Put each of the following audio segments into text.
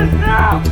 No!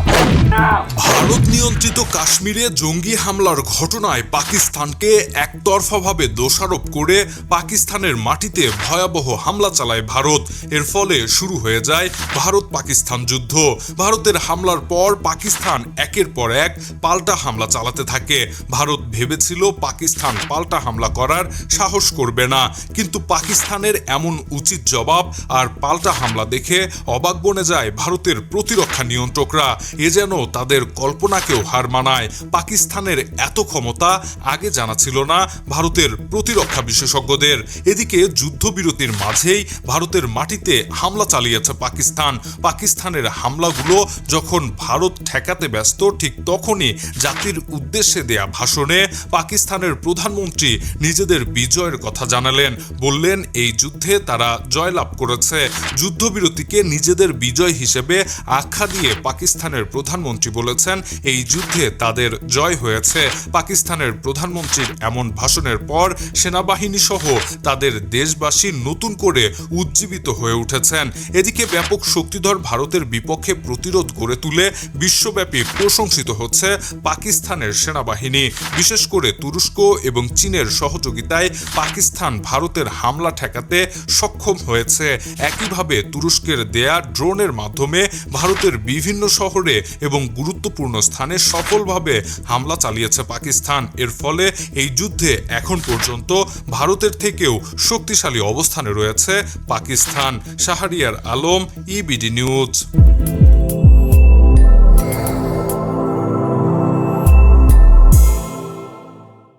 No! Bharat নিয়ন্ত্রিত কাশ্মীরে জঙ্গি হামলার ঘটনায় পাকিস্তানকে একতরফাভাবে দোষারোপ করে পাকিস্তানের মাটিতে ভয়াবহ হামলা চালায় ভারত। এর ফলে শুরু হয়ে যায় ভারত পাকিস্তান যুদ্ধ। ভারতের হামলার পর পাকিস্তান একের পর এক পাল্টা হামলা চালাতে থাকে। ভারত ভেবেছিল পাকিস্তান পাল্টা হামলা করার সাহস করবে না। কিন্তু পাকিস্তানের এমন উচিত জবাব আর পাল্টা হামলা দেখে অবাক বনে যায় ভারতের প্রতিরক্ষা নিয়ন্ত্রকরা। এ যেন তাদের কল্পনাকেও হার মানায়। পাকিস্তানের এত ক্ষমতা আগে জানা ছিল না ভারতের প্রতিরক্ষা বিশেষজ্ঞদের। এদিকে যুদ্ধবিরতির মাঝেই ভারতের মাটিতে হামলা চালিয়েছে পাকিস্তান। পাকিস্তানের হামলাগুলো যখন ভারত ঠেকাতে ব্যস্ত, ঠিক তখনই জাতির উদ্দেশ্যে দেয়া ভাষণে পাকিস্তানের প্রধানমন্ত্রী নিজেদের বিজয়ের কথা জানালেন। বললেন, এই যুদ্ধে তারা জয়লাভ করেছে। যুদ্ধবিরতিকে নিজেদের বিজয় হিসেবে আখ্যা দিয়ে পাকিস্তানের প্রধানমন্ত্রী বলেছেন এই যুদ্ধে তাদের জয় হয়েছে। পাকিস্তানের প্রধানমন্ত্রীর এমন ভাষণের পর সেনাবাহিনী সহ তাদের দেশবাসী নতুন করে উজ্জীবিত হয়ে উঠেছেন। এদিকে ব্যাপক শক্তিধর ভারতের বিপক্ষে প্রতিরোধ গড়ে তুলে বিশ্বব্যাপী প্রশংসিত হচ্ছে পাকিস্তানের সেনাবাহিনী। বিশেষ করে তুরস্ক এবং চীনের সহযোগিতায় পাকিস্তান ভারতের হামলা ঠেকাতে সক্ষম হয়েছে। একইভাবে তুরস্কের দেয়া ড্রোনের মাধ্যমে ভারতের বিভিন্ন শহরে এবং গুরুত্বপূর্ণ স্থানে সফলভাবে হামলা চালিয়েছে পাকিস্তান। এর ফলে এই যুদ্ধে এখন পর্যন্ত ভারতের থেকেও শক্তিশালী অবস্থানে রয়েছে Pakistan. Shahriar Alam EBD news